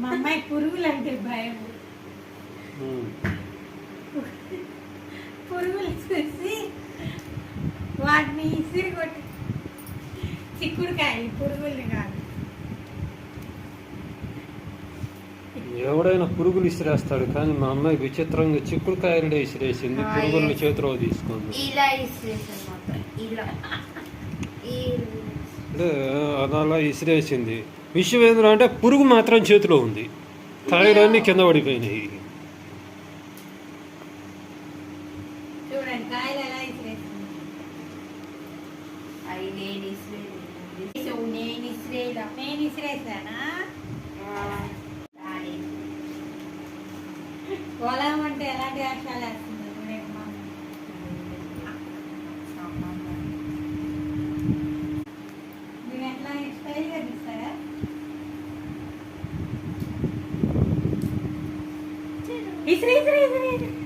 మా అమ్మాయి పురుగులు అంటే భయం పురుగులు చూసి వాటిని ఇసిరి కొట్టి చిక్కుడుకాయలు పురుగుల్ని కాదు. ఎవడైనా పురుగులు ఇసిరేస్తాడు కానీ మా అమ్మాయి విచిత్రంగా చిక్కుడుకాయలు ఇసిరేసింది పురుగులను చేతిలో తీసుకుంది. ఇలా ఇసిరేసింది ఇలా. అంటే అది అలా ఇసిరేసింది విషయం ఏంటంటే పురుగు మాత్రం చేతిలో ఉంది. కాయలన్నీ కింద పడిపోయినాయి. పొలం అంటే ఎలాంటి వేషాలు వేస్తుంది? ఇసిరి ఇసిరి ఇసిరి ఇసిరి.